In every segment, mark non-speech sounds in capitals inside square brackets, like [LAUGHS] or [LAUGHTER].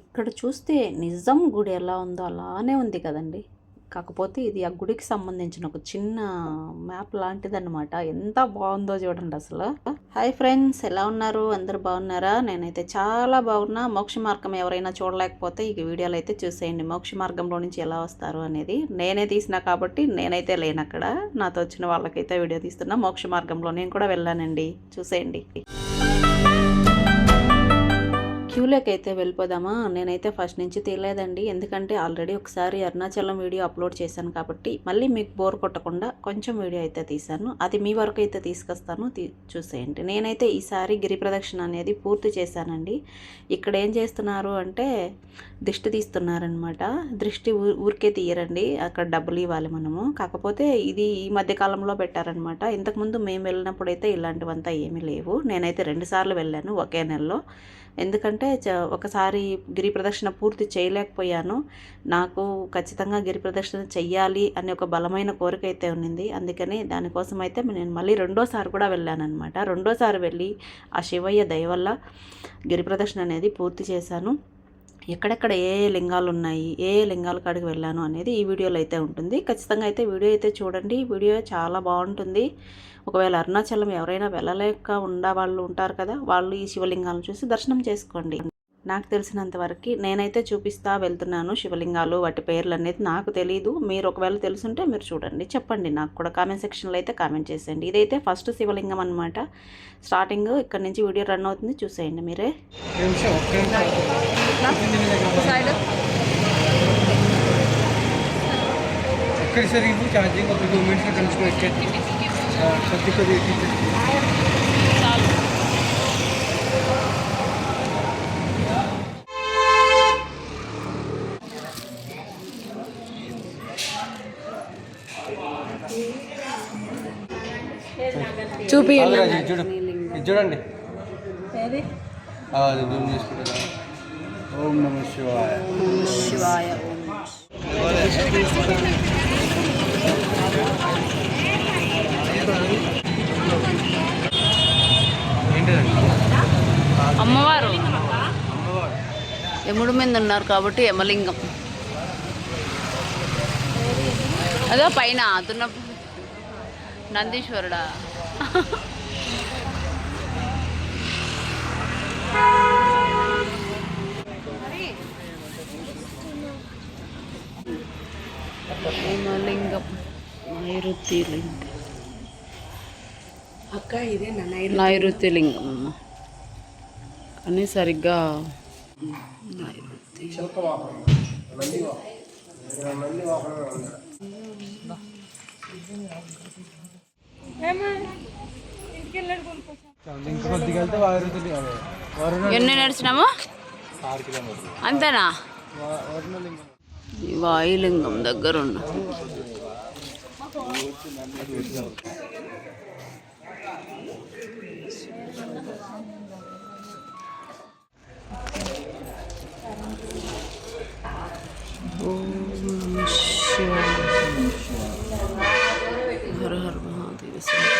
ఇక్కడ చూస్తే నిజం గుడి ఎలా ఉందో అలానే ఉంది కదండి. కాకపోతే ఇది ఆ గుడికి సంబంధించిన ఒక చిన్న మ్యాప్ లాంటిదన్నమాట. ఎంత బాగుందో చూడండి అసలు. హాయ్ ఫ్రెండ్స్ ఎలా ఉన్నారు? అందరు బాగున్నారా? నేనైతే చాలా బాగున్నా. మోక్ష మార్గం ఎవరైనా చూడలేకపోతే ఈ వీడియోలు అయితే చూసేయండి. మోక్ష మార్గంలో నుంచి ఎలా వస్తారు అనేది నేనే తీసినా కాబట్టి నేనైతే లేను అక్కడ. నాతో వచ్చిన వాళ్ళకైతే వీడియో తీస్తున్నా. మోక్ష మార్గంలో నేను కూడా వెళ్ళానండి. చూసేయండి. క్యూలోకి అయితే వెళ్ళిపోదామా? నేనైతే ఫస్ట్ నుంచి తీయలేదండి. ఎందుకంటే ఆల్రెడీ ఒకసారి అరుణాచలం వీడియో అప్లోడ్ చేశాను కాబట్టి మళ్ళీ మీకు బోర్ కొట్టకుండా కొంచెం వీడియో అయితే తీశాను. అది మీ వరకు అయితే తీసుకొస్తాను. చూసేయండి. నేనైతే ఈసారి గిరి ప్రదక్షిణ అనేది పూర్తి చేశానండి. ఇక్కడ ఏం చేస్తున్నారు అంటే దిష్టి తీస్తున్నారనమాట దృష్టి ఊరికే తీయరండి. అక్కడ డబ్బులు ఇవ్వాలి మనము. కాకపోతే ఇది ఈ మధ్యకాలంలో పెట్టారనమాట ఇంతకుముందు మేము వెళ్ళినప్పుడు అయితే ఇలాంటివంతా ఏమీ లేవు. నేనైతే రెండుసార్లు వెళ్ళాను ఒకే నెలలో. ఎందుకంటే చ- ఒకసారి గిరి ప్రదక్షిణ పూర్తి చేయలేకపోయాను. నాకు ఖచ్చితంగా గిరి ప్రదక్షిణ చెయ్యాలి అనే ఒక బలమైన కోరిక అయితే ఉన్నింది. అందుకని దానికోసం అయితే నేను మళ్ళీ రెండోసారి కూడా వెళ్ళాను అనమాట రెండోసారి వెళ్ళి ఆ శివయ్య దయ వల్ల గిరి ప్రదక్షిణ అనేది పూర్తి చేశాను. ఎక్కడెక్కడ ఏ ఏ లింగాలు ఉన్నాయి ఏ ఏ లింగాల కాడికి వెళ్ళాను అనేది ఈ వీడియోలో అయితే ఉంటుంది. ఖచ్చితంగా అయితే వీడియో అయితే చూడండి. వీడియో చాలా బాగుంటుంది. ఒకవేళ అరుణాచలం ఎవరైనా వెళ్ళలేక ఉండ వాళ్ళు ఉంటారు కదా వాళ్ళు ఈ శివలింగాలను చూసి దర్శనం చేసుకోండి. నాకు తెలిసినంత వరకు నేనైతే చూపిస్తా వెళ్తున్నాను శివలింగాలు వాటి పేర్లు అనేది నాకు తెలియదు మీరు ఒకవేళ తెలుసుంటే మీరు చూడండి. చెప్పండి నాకు కూడా. కామెంట్ సెక్షన్లో అయితే కామెంట్ చేసేయండి. ఇదైతే ఫస్ట్ శివలింగం అనమాట స్టార్టింగ్ ఇక్కడ నుంచి వీడియో రన్ అవుతుంది. చూసేయండి మీరే. ఛార్జింగ్ చూపి చూడు. చూడండి. ఆ, అది జూమ్ చేసుకుంటా. ఓం నమ శివాయ. శివాయ. ఏంటిదండి? అమ్మవారు. అమ్మవారు. యముడు మీద ఉన్నారు కాబట్టి యమలింగం. అదో పైన దున్న నందీశ్వరుడా. నైరుతి లింగం అక్క ఇదే నైరుతి. లింగం అమ్మ. కానీ సరిగ్గా నైరుతి. ఎన్ని నడిచినాము? అంతేనా? ఈ వాయులింగం దగ్గర ఉన్న ఓం నమః శివాయ. హర హర మహాదేవ శంకర.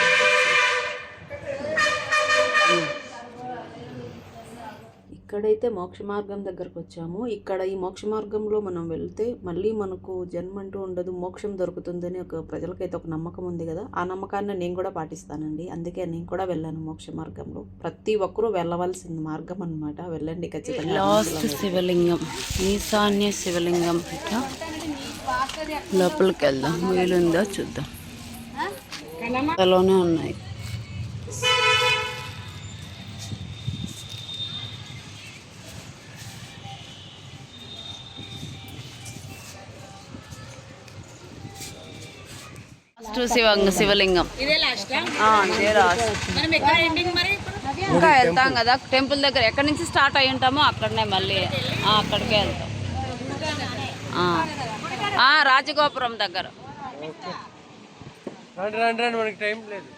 ఇక్కడైతే మోక్ష మార్గం దగ్గరకు వచ్చాము. ఇక్కడ ఈ మోక్ష మార్గంలో మనం వెళ్తే మళ్ళీ మనకు జన్మ అంటూ ఉండదు మోక్షం దొరుకుతుందని ఒక ప్రజలకైతే ఒక నమ్మకం ఉంది కదా. ఆ నమ్మకాన్ని నేను కూడా పాటిస్తానండి. అందుకే నేను కూడా వెళ్ళాను మోక్ష మార్గంలో. ప్రతి ఒక్కరూ వెళ్ళవలసిన మార్గం అన్నమాట. వెళ్ళండి ఖచ్చితంగా. లాస్ట్ శివలింగం. ఈశాన్య శివలింగం లోపలికి వెళ్దాం. వీలుందో చూద్దాం. లోనే ఉన్నాయి. లాస్ట్ శివంగ శివలింగం. ఇదే లాస్ట్ ఆ, అదే లాస్ట్ మనం ఎక్కడ ఎండింగ్ మరి? ఇంకా వెళ్తాం కదా టెంపుల్ దగ్గర. ఎక్కడి నుంచి స్టార్ట్ అయి ఉంటామో అక్కడనే మళ్ళీ ఆ, అక్కడికే వెళ్తాం. రాజగోపురం దగ్గర. రండి రండి రండి మనకి టైం లేదు.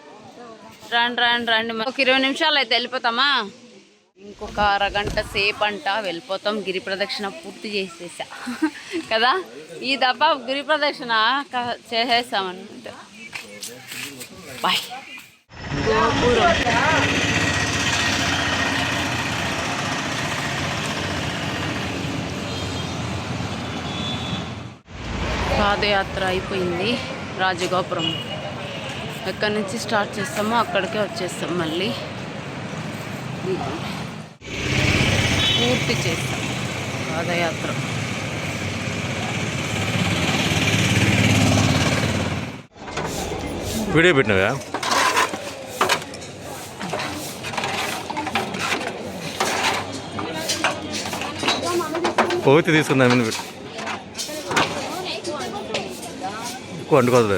రండి రండి రండి. ఒక ఇరవై నిమిషాలు అయితే వెళ్ళిపోతామా? ఇంకొక అరగంట సేపు అంట వెళ్ళిపోతాం. గిరి ప్రదక్షిణ పూర్తి చేసేసా. [LAUGHS] కదా? ఈ దఫా గిరి ప్రదక్షిణ క- చేసేసామన్నమాట బాయ్. పాదయాత్ర అయిపోయింది రాజగోపురం. ఎక్కడి నుంచి స్టార్ట్ చేస్తామో అక్కడికే వచ్చేస్తాం మళ్ళీ. పూర్తి చేస్తాం పాదయాత్ర. వీడియో పెట్టినవా? పోతే తీసుకుందాం పెట్టు ఎక్కువ వండుకోదు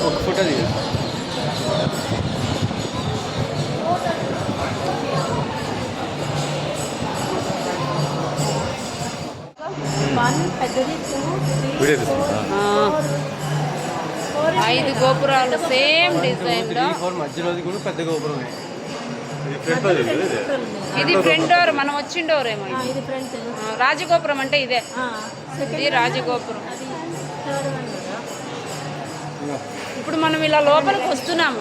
ఒక ఫోటో దిగు ఐదు గోపురాలు సేమ్ డిజైన్లో త్రీ ఫోర్ మధ్యలోది కూడా పెద్ద గోపురమే ఇది ఫ్రంట్ డోర్ మనం వచ్చిన డోర్ ఏమో రాజగోపురం అంటే ఇదే. ఇది రాజగోపురం. ఇప్పుడు మనం ఇలా లోపలికి వస్తున్నాము.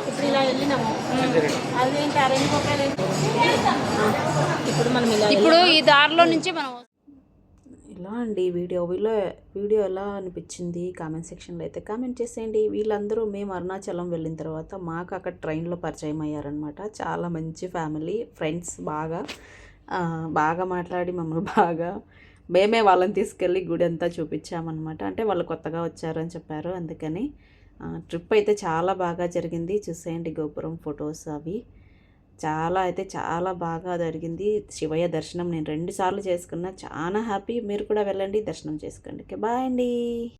ఇప్పుడు మనం ఇలా ఇప్పుడు ఈ దారిలో నుంచి మనం ఇలా అండి వీడియో? వీళ్ళ వీడియో ఎలా అనిపించింది? కామెంట్ సెక్షన్లో అయితే కామెంట్ చేసేయండి. వీళ్ళందరూ మేము అరుణాచలం వెళ్ళిన తర్వాత మాకు అక్కడ ట్రైన్లో పరిచయం అయ్యారనమాట చాలా మంచి ఫ్యామిలీ ఫ్రెండ్స్ బాగా. బాగా మాట్లాడి మమ్మల్ని బాగా. మేమే వాళ్ళని తీసుకెళ్ళి గుడి అంతా చూపించామన్నమాట. అంటే వాళ్ళు కొత్తగా వచ్చారని చెప్పారు అందుకని. ట్రిప్ అయితే చాలా బాగా జరిగింది. చూసేయండి గోపురం ఫొటోస్ అవి. చాలా అయితే చాలా బాగా జరిగింది శివయ్య దర్శనం నేను రెండుసార్లు చేసుకున్నా. చాలా హ్యాపీ. మీరు కూడా వెళ్ళండి దర్శనం చేసుకోండి. ఓకే బాయ్ అండి.